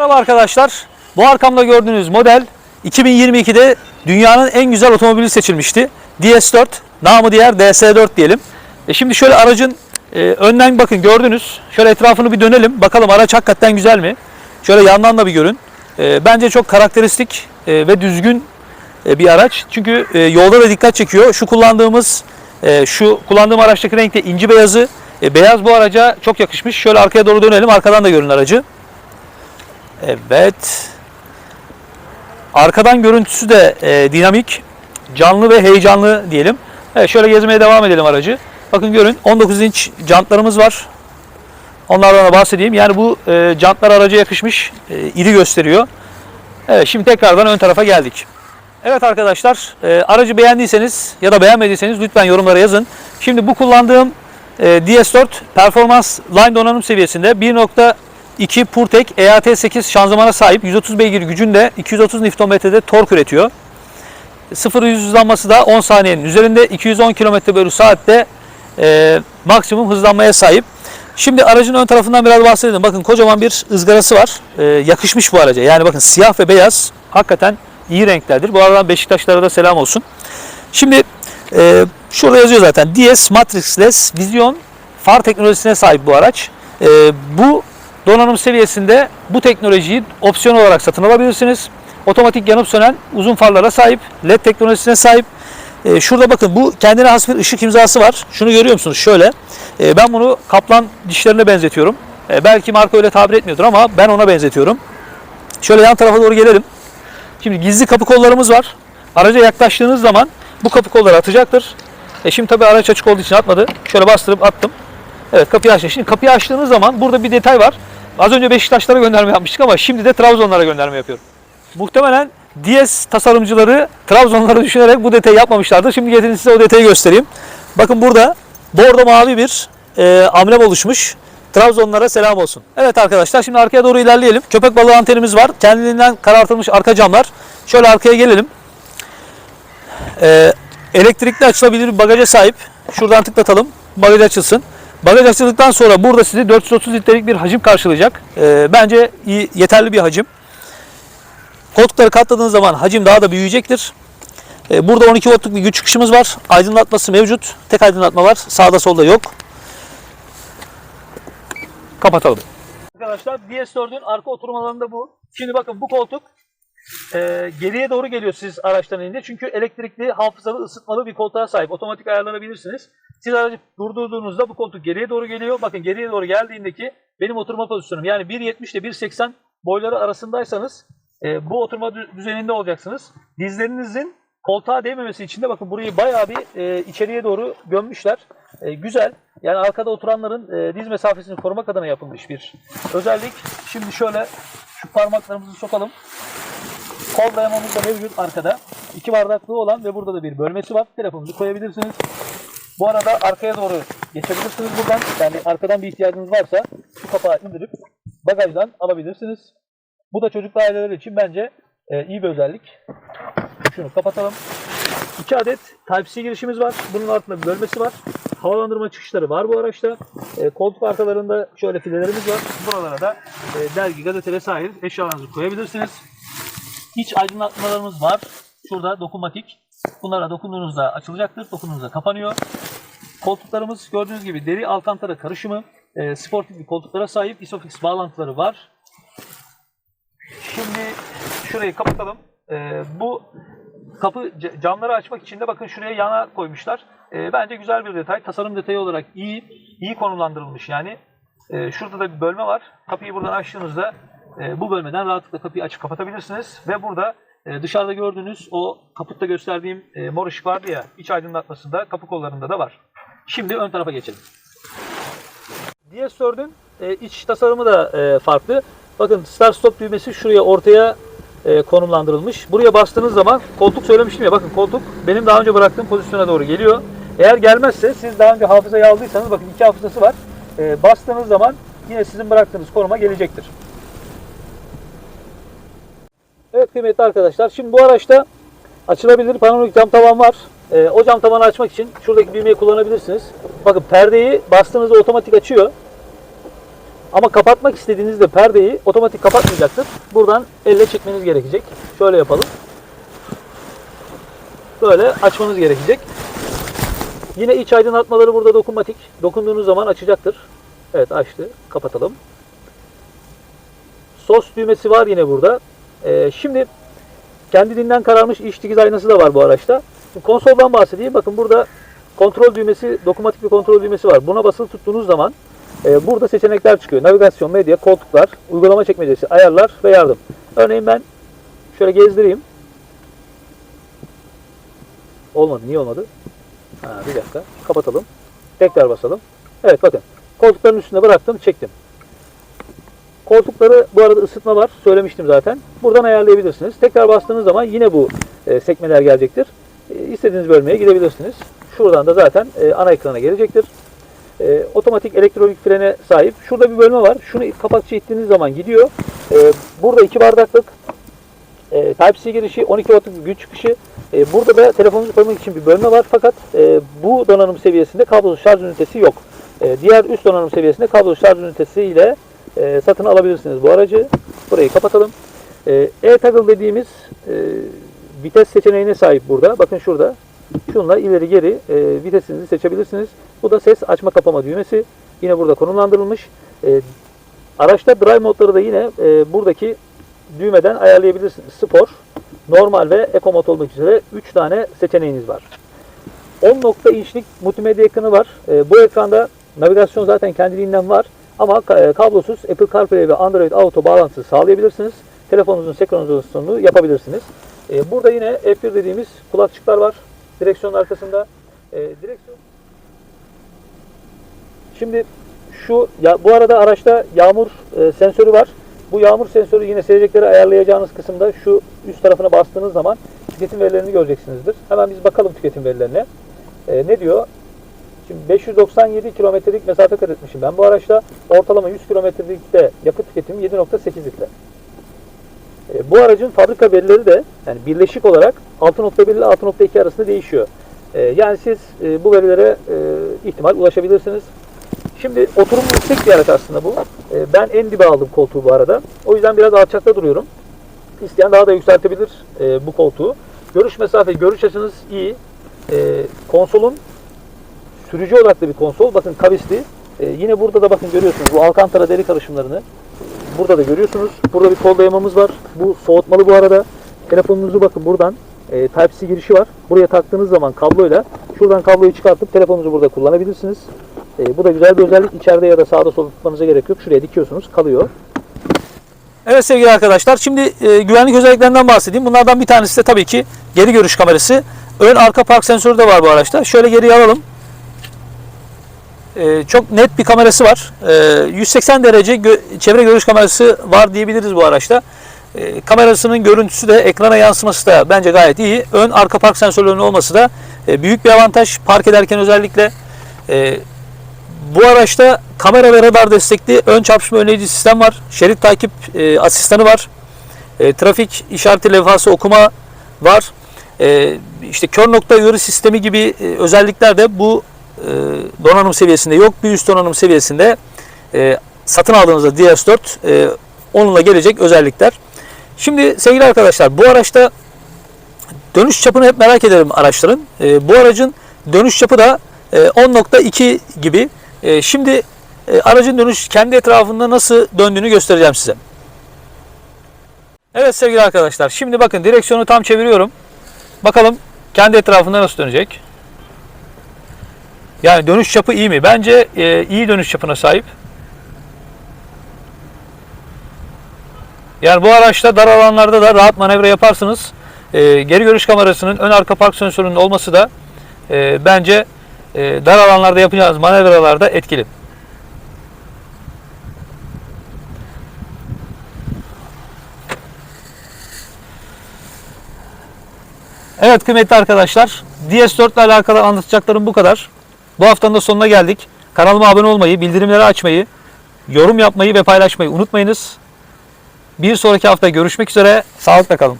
Merhaba arkadaşlar. Bu arkamda gördüğünüz model 2022'de dünyanın en güzel otomobili seçilmişti. DS4, namı diğer DS4 diyelim. E şimdi şöyle aracın e, önden bakın gördünüz. Şöyle etrafını bir dönelim. Bakalım araç hakikaten güzel mi? Şöyle yandan da bir görün. E, bence çok karakteristik e, ve düzgün e, bir araç. Çünkü e, yolda da dikkat çekiyor. Şu kullandığımız e, şu kullandığım araçtaki renk de inci beyazı. E, beyaz bu araca çok yakışmış. Şöyle arkaya doğru dönelim. Arkadan da görün aracı. Evet. Arkadan görüntüsü de e, dinamik, canlı ve heyecanlı diyelim. Evet, şöyle gezmeye devam edelim aracı. Bakın görün 19 inç jantlarımız var. Onlardan da bahsedeyim. Yani bu e, jantlar araca yakışmış, e, iri gösteriyor. Evet, şimdi tekrardan ön tarafa geldik. Evet arkadaşlar, e, aracı beğendiyseniz ya da beğenmediyseniz lütfen yorumlara yazın. Şimdi bu kullandığım e, DS4 performans line donanım seviyesinde 1.2 PureTech EAT8 şanzımana sahip 130 beygir gücünde 230 Nm'de tork üretiyor. 0 100 hızlanması da 10 saniyenin üzerinde 210 km bölü saatte e, maksimum hızlanmaya sahip. Şimdi aracın ön tarafından biraz bahsedelim. Bakın kocaman bir ızgarası var. E, yakışmış bu araca. Yani bakın siyah ve beyaz hakikaten iyi renklerdir. Bu aradan Beşiktaşlara da selam olsun. Şimdi e, şurada yazıyor zaten. DS Matrixless Vision far teknolojisine sahip bu araç. E, bu donanım seviyesinde bu teknolojiyi opsiyon olarak satın alabilirsiniz. Otomatik yanıp sönen uzun farlara sahip, LED teknolojisine sahip. E, şurada bakın bu kendine has bir ışık imzası var. Şunu görüyor musunuz? Şöyle. E, ben bunu kaplan dişlerine benzetiyorum. E, belki marka öyle tabir etmiyordur ama ben ona benzetiyorum. Şöyle yan tarafa doğru gelelim. Şimdi gizli kapı kollarımız var. Araca yaklaştığınız zaman bu kapı kolları atacaktır. E şimdi tabii araç açık olduğu için atmadı. Şöyle bastırıp attım. Evet kapıyı açtım. Şimdi kapıyı açtığınız zaman burada bir detay var. Az önce Beşiktaşlara gönderme yapmıştık ama şimdi de Trabzonlara gönderme yapıyorum. Muhtemelen DS tasarımcıları Trabzonları düşünerek bu detayı yapmamışlardır. Şimdi getirin size o detayı göstereyim. Bakın burada bordo mavi bir e, amblem oluşmuş. Trabzonlara selam olsun. Evet arkadaşlar şimdi arkaya doğru ilerleyelim. Köpek balığı antenimiz var. Kendiliğinden karartılmış arka camlar. Şöyle arkaya gelelim. Ee, elektrikli açılabilir bir bagaja sahip. Şuradan tıklatalım. Bagaj açılsın. Bagaj açıldıktan sonra burada sizi 430 litrelik bir hacim karşılayacak. Ee, bence yeterli bir hacim. Koltukları katladığınız zaman hacim daha da büyüyecektir. Ee, burada 12 voltluk bir güç çıkışımız var. Aydınlatması mevcut. Tek aydınlatma var. Sağda solda yok. Kapatalım. Arkadaşlar DS4'ün arka oturma alanı bu. Şimdi bakın bu koltuk e, geriye doğru geliyor siz araçtan inince. Çünkü elektrikli, hafızalı, ısıtmalı bir koltuğa sahip. Otomatik ayarlanabilirsiniz. Siz aracı durdurduğunuzda bu koltuk geriye doğru geliyor. Bakın geriye doğru geldiğindeki benim oturma pozisyonum. Yani 1.70 ile 1.80 boyları arasındaysanız e, bu oturma dü- düzeninde olacaksınız. Dizlerinizin koltuğa değmemesi için de bakın burayı bayağı bir e, içeriye doğru gömmüşler. E, güzel. Yani arkada oturanların e, diz mesafesini korumak adına yapılmış bir özellik. Şimdi şöyle şu parmaklarımızı sokalım. Kol dayamamız da mevcut arkada. İki bardaklığı olan ve burada da bir bölmesi var. Telefonunuzu koyabilirsiniz. Bu arada arkaya doğru geçebilirsiniz buradan. Yani arkadan bir ihtiyacınız varsa şu kapağı indirip bagajdan alabilirsiniz. Bu da çocuklu aileler için bence e, iyi bir özellik. Şunu kapatalım. 2 adet Type-C girişimiz var. Bunun altında bir bölmesi var. Havalandırma çıkışları var bu araçta. E, koltuk arkalarında şöyle filelerimiz var. Buralara da e, dergi, gazete vesaire eşyalarınızı koyabilirsiniz. İç aydınlatmalarımız var. Şurada dokunmatik. Bunlara dokunduğunuzda açılacaktır. Dokunduğunuzda kapanıyor. Koltuklarımız gördüğünüz gibi deri alkantara karışımı. E, sportif koltuklara sahip. Isofix bağlantıları var. Şimdi şurayı kapatalım. E, bu kapı camları açmak için de bakın şuraya yana koymuşlar. E, bence güzel bir detay. Tasarım detayı olarak iyi, iyi konumlandırılmış yani. E, şurada da bir bölme var. Kapıyı buradan açtığınızda e, bu bölmeden rahatlıkla kapıyı açıp kapatabilirsiniz. Ve burada e, dışarıda gördüğünüz o kaputta gösterdiğim e, mor ışık vardı ya iç aydınlatmasında kapı kollarında da var. Şimdi ön tarafa geçelim. DS4'ün e, iç tasarımı da farklı. Bakın start stop düğmesi şuraya ortaya konumlandırılmış. Buraya bastığınız zaman koltuk söylemiştim ya bakın koltuk benim daha önce bıraktığım pozisyona doğru geliyor. Eğer gelmezse siz daha önce hafızayı aldıysanız bakın iki hafızası var. Bastığınız zaman yine sizin bıraktığınız konuma gelecektir. Evet kıymetli arkadaşlar şimdi bu araçta açılabilir panoramik cam tavan var. E, o cam tavanı açmak için şuradaki düğmeyi kullanabilirsiniz. Bakın perdeyi bastığınızda otomatik açıyor. Ama kapatmak istediğinizde perdeyi otomatik kapatmayacaktır. Buradan elle çekmeniz gerekecek. Şöyle yapalım. Böyle açmanız gerekecek. Yine iç aydınlatmaları burada dokunmatik. Dokunduğunuz zaman açacaktır. Evet açtı. Kapatalım. Sos düğmesi var yine burada. Ee, şimdi kendiliğinden kararmış iç dikiz aynası da var bu araçta. Konsoldan bahsedeyim. Bakın burada kontrol düğmesi, dokunmatik bir kontrol düğmesi var. Buna basılı tuttuğunuz zaman e, burada seçenekler çıkıyor. Navigasyon, medya, koltuklar, uygulama çekmecesi, ayarlar ve yardım. Örneğin ben şöyle gezdireyim. Olmadı. Niye olmadı? Ha, bir dakika. Kapatalım. Tekrar basalım. Evet bakın. Koltukların üstüne bıraktım. Çektim. Koltukları bu arada ısıtma var. Söylemiştim zaten. Buradan ayarlayabilirsiniz. Tekrar bastığınız zaman yine bu e, sekmeler gelecektir. E, istediğiniz bölmeye gidebilirsiniz. Şuradan da zaten e, ana ekrana gelecektir. E, otomatik elektronik frene sahip. Şurada bir bölme var. Şunu kapakçı ittiğiniz zaman gidiyor. E, burada iki bardaklık e, Type-C girişi, 12 wattlık güç çıkışı. E, burada da telefonunuzu koymak için bir bölme var fakat e, bu donanım seviyesinde kablosuz şarj ünitesi yok. E, diğer üst donanım seviyesinde kablosuz şarj ünitesi ile e, satın alabilirsiniz bu aracı. Burayı kapatalım. E-Toggle dediğimiz e, vites seçeneğine sahip burada. Bakın şurada. Şunla ileri geri e, vitesinizi seçebilirsiniz. Bu da ses açma kapama düğmesi. Yine burada konumlandırılmış. E, araçta drive modları da yine e, buradaki düğmeden ayarlayabilirsiniz. Spor, normal ve eco mod olmak üzere 3 tane seçeneğiniz var. 10 nokta inçlik multimedya ekranı var. E, bu ekranda navigasyon zaten kendiliğinden var. Ama e, kablosuz Apple CarPlay ve Android Auto bağlantısı sağlayabilirsiniz. Telefonunuzun senkronizasyonunu yapabilirsiniz. E, burada yine F1 dediğimiz kulakçıklar var. Direksiyonun arkasında. E, direksiyon Şimdi şu ya bu arada araçta yağmur e, sensörü var. Bu yağmur sensörü yine sevecekleri ayarlayacağınız kısımda şu üst tarafına bastığınız zaman tüketim verilerini göreceksinizdir. Hemen biz bakalım tüketim verilerine. E, ne diyor? Şimdi 597 kilometrelik mesafe kat etmişim. Ben bu araçta ortalama 100 kilometrelikte yakıt tüketimi 7.8 litre. E, bu aracın fabrika verileri de yani birleşik olarak 6.1 ile 6.2 arasında değişiyor. E, yani siz e, bu verilere e, ihtimal ulaşabilirsiniz. Şimdi oturumu yüksek bir araç aslında bu. E, ben en dibe aldım koltuğu bu arada. O yüzden biraz alçakta duruyorum. İsteyen daha da yükseltebilir e, bu koltuğu. Görüş mesafe, görüş açınız iyi. E, konsolun sürücü odaklı bir konsol. Bakın kavisli. E, yine burada da bakın görüyorsunuz bu alkantara deri karışımlarını. Burada da görüyorsunuz. Burada bir kol dayamamız var. Bu soğutmalı bu arada. Telefonunuzu bakın buradan e, Type-C girişi var. Buraya taktığınız zaman kabloyla şuradan kabloyu çıkartıp telefonunuzu burada kullanabilirsiniz. E, bu da güzel bir özellik. İçeride ya da sağda solda tutmanıza gerek yok. Şuraya dikiyorsunuz kalıyor. Evet sevgili arkadaşlar şimdi e, güvenlik özelliklerinden bahsedeyim. Bunlardan bir tanesi de tabii ki geri görüş kamerası. Ön arka park sensörü de var bu araçta. Şöyle geriye alalım. E, çok net bir kamerası var. E, 180 derece gö- çevre görüş kamerası var diyebiliriz bu araçta. E, kamerasının görüntüsü de ekrana yansıması da bence gayet iyi. Ön arka park sensörlerinin olması da e, büyük bir avantaj. Park ederken özellikle bu araçta kamera ve radar destekli ön çarpışma önleyici sistem var. Şerit takip e, asistanı var. E, trafik işareti levhası okuma var. E, işte kör nokta uyarı sistemi gibi özellikler de bu donanım seviyesinde yok. Bir üst donanım seviyesinde e, satın aldığınızda DS4 e, onunla gelecek özellikler. Şimdi sevgili arkadaşlar bu araçta dönüş çapını hep merak ederim araçların. E, bu aracın dönüş çapı da e, 10.2 gibi. E, şimdi e, aracın dönüş kendi etrafında nasıl döndüğünü göstereceğim size. Evet sevgili arkadaşlar şimdi bakın direksiyonu tam çeviriyorum. Bakalım kendi etrafında nasıl dönecek. Yani dönüş çapı iyi mi? Bence e, iyi dönüş çapına sahip. Yani bu araçta dar alanlarda da rahat manevra yaparsınız. E, geri görüş kamerasının ön arka park sensörünün olması da e, bence e, dar alanlarda yapacağınız manevralarda etkili. Evet kıymetli arkadaşlar, DS4 ile alakalı anlatacaklarım bu kadar. Bu haftanın da sonuna geldik. Kanalıma abone olmayı, bildirimleri açmayı, yorum yapmayı ve paylaşmayı unutmayınız. Bir sonraki hafta görüşmek üzere. Sağlıkla kalın.